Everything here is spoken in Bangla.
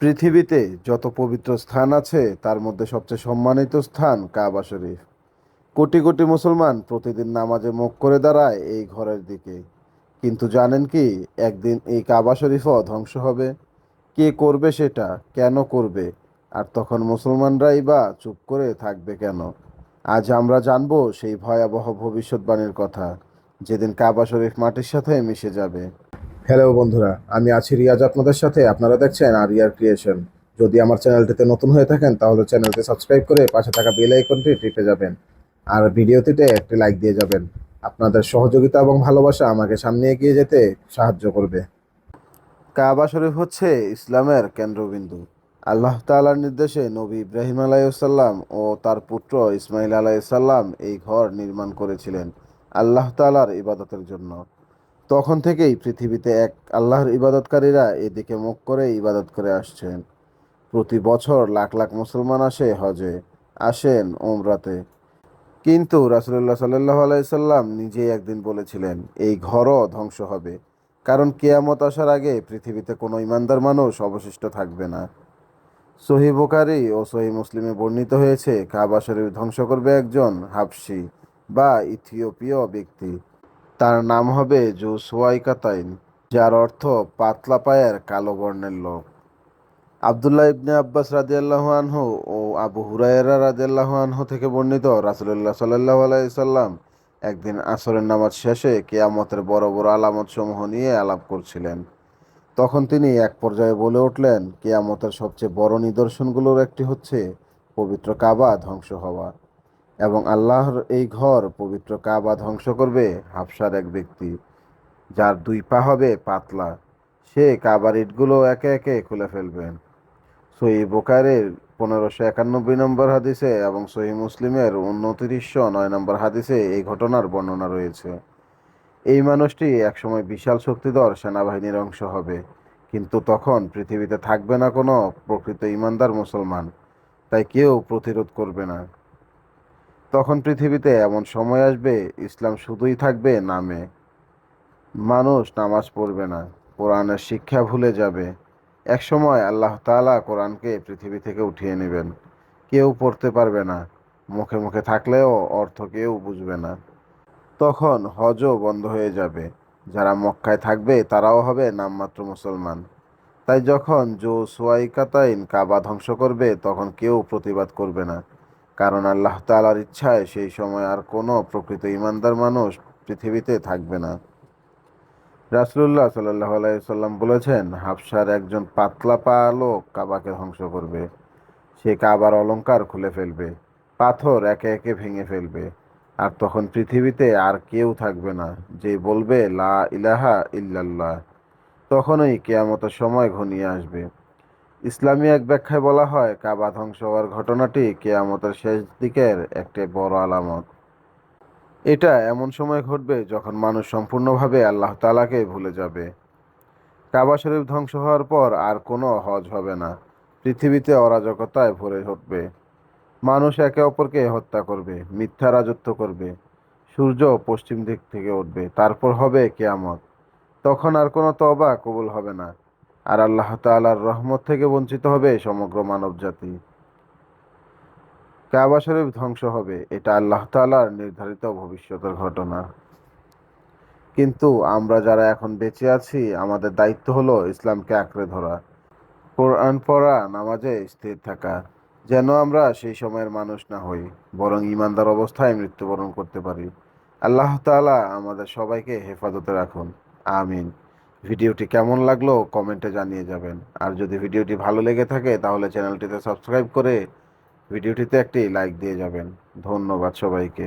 পৃথিবীতে যত পবিত্র স্থান আছে, তার মধ্যে সবচেয়ে সম্মানিত স্থান কাবা শরীফ। কোটি কোটি মুসলমান প্রতিদিন নামাজে মুখ করে দাঁড়ায় এই ঘরের দিকে। কিন্তু জানেন কি, একদিন এই কাবা শরীফও ধ্বংস হবে? কে করবে সেটা? কেন করবে? আর তখন মুসলমানরাই বা চুপ করে থাকবে কেন? আজ আমরা জানব সেই ভয়াবহ ভবিষ্যৎবাণীর কথা, যেদিন কাবা শরীফ মাটির সাথে মিশে যাবে। হ্যালো বন্ধুরা, আমি আছি রিয়াজ আপনাদের সাথে। আপনারা দেখছেন আর আরিয়ার ক্রিয়েশন। যদি আমার চ্যানেলটিতে নতুন হয়ে থাকেন, তাহলে চ্যানেলটি সাবস্ক্রাইব করে পাশে থাকা বেল আইকনটি টিপে যাবেন। আর ভিডিওটিতে একটি লাইক দিয়ে যাবেন। আপনাদের সহযোগিতা এবং ভালোবাসা আমাকে সামনে এগিয়ে যেতে সাহায্য করবে। কাবা শরীফ হচ্ছে ইসলামের কেন্দ্রবিন্দু। আল্লাহ তাআলার নির্দেশে নবী ইব্রাহিম আলাইসাল্লাম ও তার পুত্র ইসমাইল আলাইসাল্লাম এই ঘর নির্মাণ করেছিলেন আল্লাহ তাআলার ইবাদতের জন্য। তখন থেকেই পৃথিবীতে এক আল্লাহর ইবাদতকারীরা এদিকে মুখ করে ইবাদত করে আসছেন। প্রতি বছর লাখ লাখ মুসলমান আসে, হজে আসেন ওমরাতে কিন্তু রাসুলুল্লাহ সাল্লাহ আলাইসাল্লাম নিজেই একদিন বলেছিলেন, এই ঘরও ধ্বংস হবে। কারণ কেয়ামত আসার আগে পৃথিবীতে কোনো ইমানদার মানুষ অবশিষ্ট থাকবে না। সহি বোকারি ও সহি মুসলিমে বর্ণিত হয়েছে, কাবা শরীফ ধ্বংস করবে একজন হাবসি বা ইথিওপীয় ব্যক্তি। তার নাম হবে জুসওয়াইকাতাইন, যার অর্থ পাতলা পায়ের কালো বর্ণের লোক। আবদুল্লাহ ইবনে আব্বাস রাদিয়াল্লাহু আনহু ও আবু হুরায়রা রাদিয়াল্লাহু আনহু থেকে বর্ণিত রাসূলুল্লাহ সাল্লাল্লাহু আলাইহি সাল্লাম একদিন আসরের নামাজ শেষে কেয়ামতের বড় বড় আলামত সমূহ নিয়ে আলাপ করছিলেন। তখন তিনি এক পর্যায়ে বলে উঠলেন, কেয়ামতের সবচেয়ে বড় নিদর্শনগুলোর একটি হচ্ছে পবিত্র কাবা ধ্বংস হওয়া। এবং আল্লাহর এই ঘর পবিত্র কাবা ধ্বংস করবে হাফসার এক ব্যক্তি, যার দুই পা হবে পাতলা। সে কাবার ইটগুলো একে একে খুলে ফেলবেন। সহি বোকারের পনেরোশো একানব্বই নম্বর হাদিসে এবং সহি মুসলিমের উনত্রিশশো নয় নম্বর হাদিসে এই ঘটনার বর্ণনা রয়েছে। এই মানুষটি একসময় বিশাল শক্তিধর সেনাবাহিনীর অংশ হবে, কিন্তু তখন পৃথিবীতে থাকবে না কোনো প্রকৃত ইমানদার মুসলমান, তাই কেউ প্রতিরোধ করবে না। তখন পৃথিবীতে এমন সময় আসবে, ইসলাম শুধুই থাকবে নামে। মানুষ নামাজ পড়বে না, কোরআনের শিক্ষা ভুলে যাবে। একসময় আল্লাহ তাআলা কোরআনকে পৃথিবী থেকে উঠিয়ে নেবেন। কেউ পড়তে পারবে না, মুখে মুখে থাকলেও অর্থ কেউ বুঝবে না। তখন হজও বন্ধ হয়ে যাবে। যারা মক্কায় থাকবে, তারাও হবে নামমাত্র মুসলমান। তাই যখন জো সোয়াইকাতাইন কাবা ধ্বংস করবে, তখন কেউ প্রতিবাদ করবে না। কারণ আল্লাহ তাআলার ইচ্ছায় সেই সময় আর কোনো প্রকৃত ইমানদার মানুষ পৃথিবীতে থাকবে না। রাসুল্লাহ সাল্লাহ আলাইসাল্লাম বলেছেন, হাফসার একজন পাতলা পা লোক কাবাকে ধ্বংস করবে। সে কাবার অলংকার খুলে ফেলবে, পাথর একে একে ভেঙে ফেলবে, আর তখন পৃথিবীতে আর কেউ থাকবে না যে বলবে, লা ইলাহা ইল্লাল্লাহ। তখনই কেয়ামতের সময় ঘনিয়ে আসবে। ইসলামী এক ব্যাখ্যায় বলা হয়, কাবা ধ্বংস হওয়ার ঘটনাটি কেয়ামতের শেষ দিকের একটি বড় আলামত। এটা এমন সময় ঘটবে যখন মানুষ সম্পূর্ণভাবে আল্লাহ তালাকে ভুলে যাবে। কাবা শরীফ ধ্বংস হওয়ার পর আর কোনো হজ হবে না। পৃথিবীতে অরাজকতায় ভরে উঠবে। মানুষ একে অপরকে হত্যা করবে, মিথ্যা রাজত্ব করবে। সূর্য পশ্চিম দিক থেকে উঠবে, তারপর হবে কেয়ামত। তখন আর কোনো তবা কবুল হবে না। আর আল্লাহ তাআলার রহমত থেকে বঞ্চিত হবে সমগ্র মানব জাতি কাবা শরীফ ধ্বংস হবে, এটা আল্লাহ তাআলার নির্ধারিত ভবিষ্যতের ঘটনা। কিন্তু আমরা যারা এখন বেঁচে আছি, আমাদের দায়িত্ব হলো ইসলামকে আঁকড়ে ধরা। কোরআন পড়া, নামাজে স্থির থাকা, যেন আমরা সেই সময়ের মানুষ না হই, বরং ইমানদার অবস্থায় মৃত্যুবরণ করতে পারি। আল্লাহ তাআলা আমাদের সবাইকে হেফাজতে রাখুন। আমিন। ভিডিওটি কেমন লাগল কমেন্টে জানিয়ে যাবেন। আর যদি ভিডিওটি ভালো লেগে থাকে, তাহলে চ্যানেলটিতে সাবস্ক্রাইব করে ভিডিওটিতে একটি লাইক দিয়ে যাবেন। ধন্যবাদ সবাইকে।